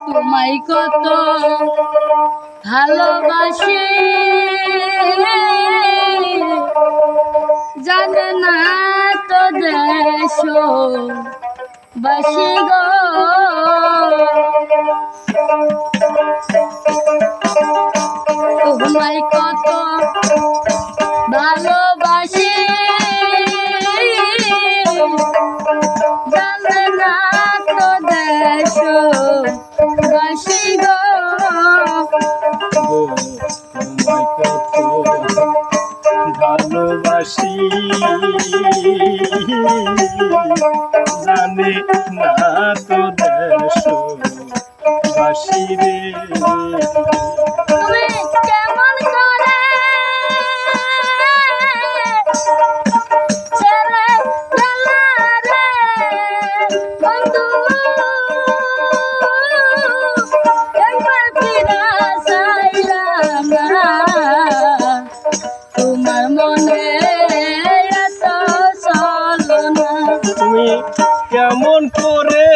তোমায় কত ভালোবাসি। জানে না তো দেশ বাসি গো। তোমায় কত ভালোবাসি। জানে না তো দেশ বাসি তুমি কেমন করে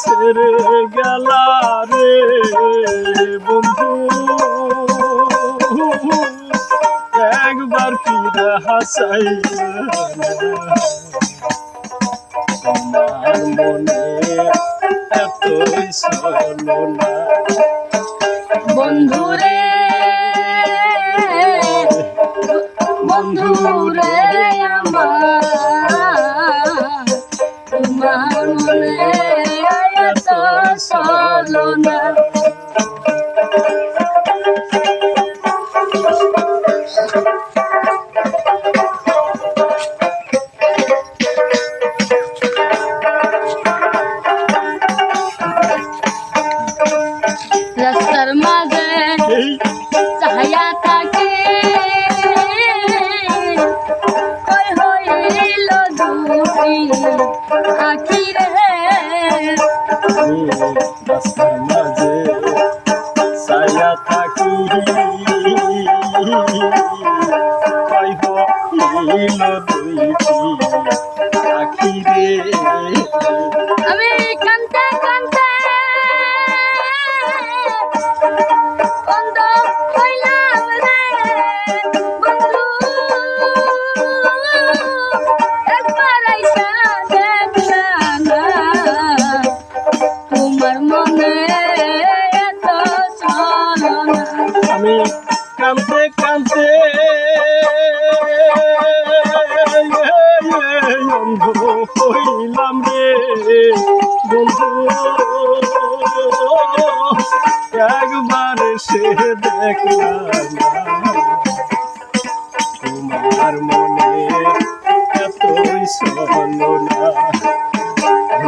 ছেড়ে গেলা রে বন্ধু। একবার ফিরে হাসাই মনে এতই চলো বন্ধুরে আমার তোমার থাকি আমি কাঁদতে কাঁদতে অন্ধ হইলাম রে বন্ধু। একবার সে দেখলাম তোমার মনে এতই না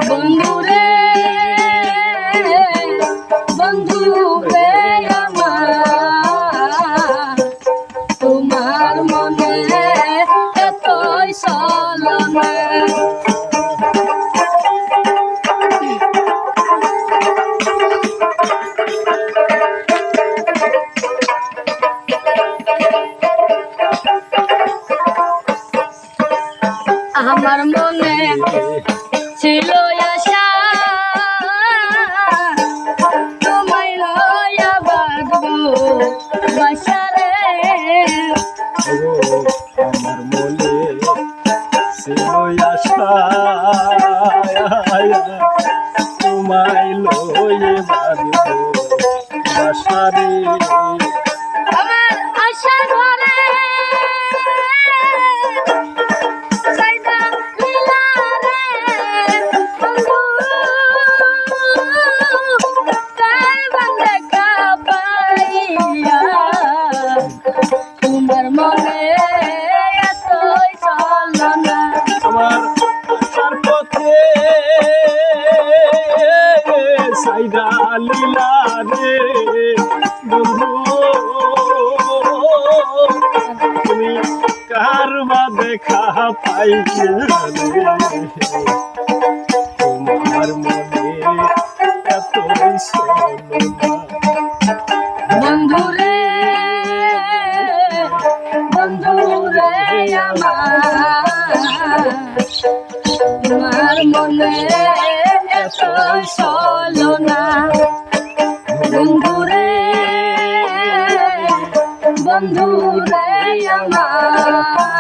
বন্ধু আমার মনে ছিল আশা। তোমায় লয়া বাঁধবো বাসারে আমার মনে ছিল আশা। তোমায় লয়ে বাঁধব বাসারে আমার আশা ঘরে তোমার দেখা পাই তোমার মনে এত বন্ধুরে বন্ধুরে তোমার মনে এত সলনা বন্ধুরে বন্ধুরে মনে